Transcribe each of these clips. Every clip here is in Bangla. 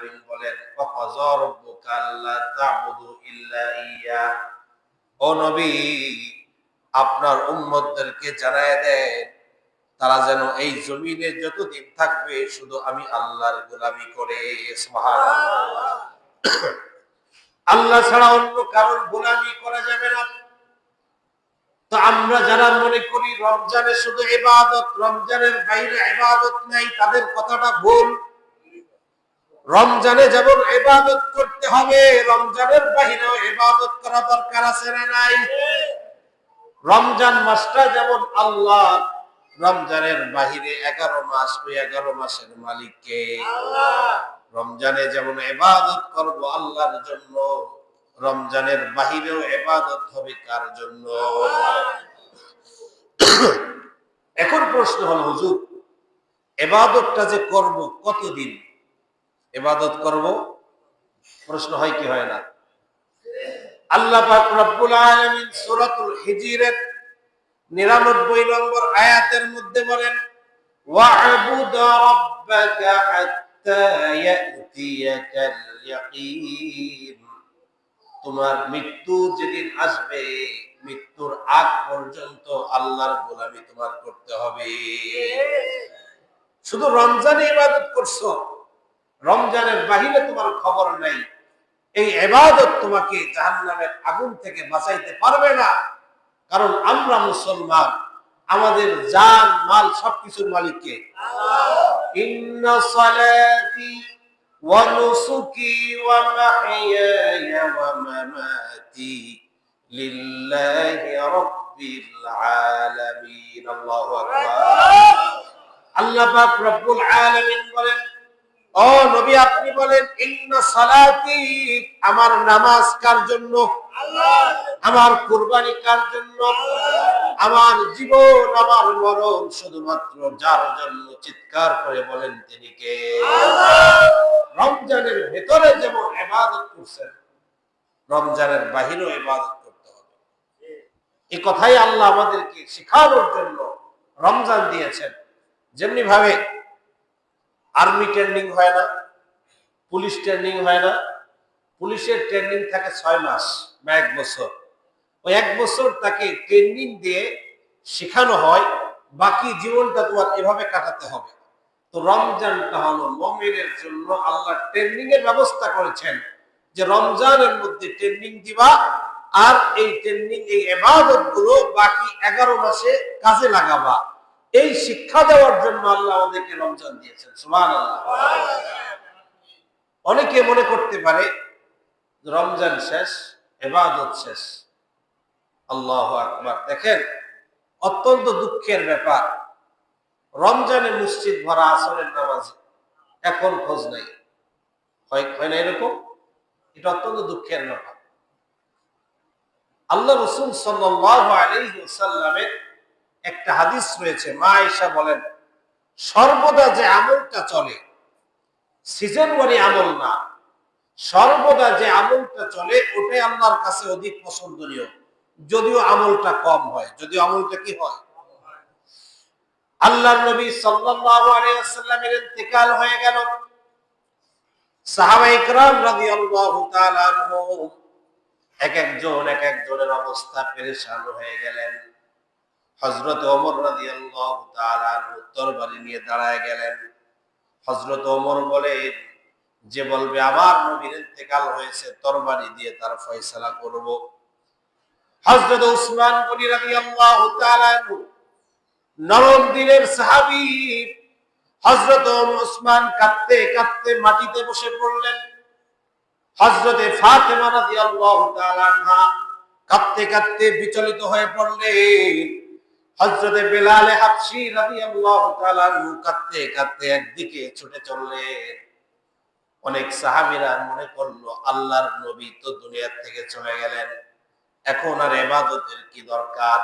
আলামিন বলেন ও নবী, আপনার উম্মতদেরকে জানায় দেন, তারা যেন এই জমিনে যতদিন থাকবে শুধু আমি আল্লাহর গোলামি করে আল্লাহ ছাড়া অন্য কারোর গোলামি করা যাবে না। তো আমরা যারা মনে করি রমজানে শুধু ইবাদত, রমজানের বাইরে এবাদত নাই, তাদের কথাটা ভুল। রমজানে যেমন ইবাদত করতে হবে, রমজানের বাইরেও ইবাদত করা দরকার আছে না নাই? রমজান মাসটা যেমন আল্লাহ রমজানের বাহিরে এগারো মাস, ওই এগারো মাসের মালিককে রমজানে যেমন এবাদত করব আল্লাহর জন্য, রমজানের বাহিরেও এবাদত হবে কার জন্য? এখন প্রশ্ন হল, হুজুর এবাদতটা যে করব কতদিন? এবাদত করব, প্রশ্ন হয় কি হয় না? আল্লাহ পাক রব্বুল হিজরের 99 নম্বর আয়াতের মধ্যে বলেন, ওয়া'বুদ তোমার মৃত্যু যেদিন আসবে, মৃত্যুর আগ পর্যন্ত আল্লাহর গোলামি তোমার করতে হবে। শুধু রমজানে ইবাদত করছ রমজানের বাহিরে তোমার খবর নেই। এই এবাদত তোমাকে জাহান্নামের আগুন থেকে বাঁচাইতে পারবে না। কারণ আমরা মুসলমান, আমাদের জান, মাল সবকিছুর মালিককে। আল্লাহু বলেন ও নবী, আপনি বলেন, ইন্না সালাতি আমার নামাজ কার জন্য? আমার কুরবানি কার জন্য? আমার জীবন, আমার মরণ শুধুমাত্র যার জন্য? চিৎকার করে বলেন তিনি কে? রমজানের ভেতরে যেমন ইবাদত করছেন, রমজানের বাহিরেও ইবাদত করতে হবে। এই কথাই আল্লাহ আমাদেরকে শেখানোর জন্য রমজান দিয়েছেন। যেমনি ভাবে আর্মি ট্রেনিং হয় না, পুলিশ ট্রেনিং হয় না। পুলিশের ট্রেনিং থাকে ছয় মাস বা এক বছর। ওই এক বছর তাকে ট্রেনিং দিয়ে শেখানো হয়, বাকি জীবনটা তোমার এভাবে কাটাতে হবে। তো রমজানটা হলো মমিনের জন্য আল্লাহ ট্রেনিং এর ব্যবস্থা করেছেন যে রমজানের মধ্যে ট্রেনিং দিবা আর এই ট্রেনিং, এই এবাদতগুলো বাকি এগারো মাসে কাজে লাগাবা। এই শিক্ষা দেওয়ার জন্য আল্লাহ আমাদেরকে রমজান দিয়েছেন সুমান অনেকে মনে করতে পারে রমজান শেষ, এবাদত শেষ। আল্লাহ আকবার। দেখেন, অত্যন্ত দুঃখের ব্যাপার, রমজানে মসজিদ ভরা, আসরের নামাজে, এখন খোঁজ নাই। হয় না এরকম? এটা অত্যন্ত দুঃখের ব্যাপার। আল্লাহ রসুল সাল্লাহ আলাইসাল্লামের একটা হাদিস রয়েছে, মা আয়েশা বলেন, সর্বদা যে আমলটা চলে সিজন ওয়ারি আমল না। সর্বদা যে আমলটা চলে, ওটাই আল্লাহর কাছে অধিক পছন্দনীয়। যদিও আমলটা কম হয়, যদিও আমলটা কি হয়? আল্লাহর নবী সাল্লাল্লাহু আলাইহি ইন্তেকাল হয়ে গেল। সাহাবা ইকরাম রাদিয়াল্লাহু তাআলা এক একজন, এক একজনের অবস্থা পেরেশান হয়ে গেলেন। হযরত ওমর রাদিয়াল্লাহু আনহু তরবারি নিয়ে দাঁড়ায় গেলেন। হজরত ওমর বলেন, যে বলবে, আমার নবীর ইন্তেকাল হয়েছে, তরবারি দিয়ে তার ফয়সালা করব হযরত উসমান গনি রাদিয়াল্লাহু তাআলা নরম দিলের সাহাবী, হযরত উসমান কাঁদতে কাঁদতে মাটিতে বসে পড়লেন। হযরতে ফাতেমা রাদিয়াল্লাহু তাআলা কাঁদতে কাঁদতে বিচলিত হয়ে পড়লেন। হযরতে বেলাল হাবশী রাদিয়াল্লাহু তাআলা কাঁদতে কাঁদতে একদিকে ছুটে চললেন অনেক সাহাবীরা মনে করল, আল্লাহর নবী তো থেকে চলে গেলেন। এখন আর কি দরকার?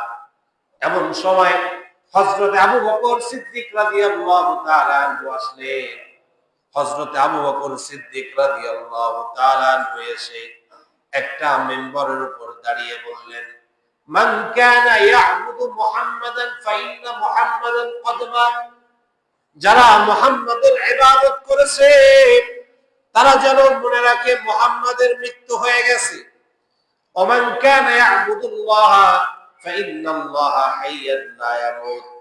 এমন সময় হযরত আবু বকর সিদ্দিক রাদিয়াল্লাহু আবু বকর সিদ্দিক এসে একটা মেম্বারের উপর দাঁড়িয়ে বললেন, মান যারা মুহাম্মাদের ইবাদত করেছে, তারা যেন মনে রাখে মোহাম্মদের মৃত্যু হয়ে গেছে। ওমান কানা ইয়াবুদুল্লাহ, ফাইন্নাল্লাহা হাইয়্যুন লা ইয়ামুত।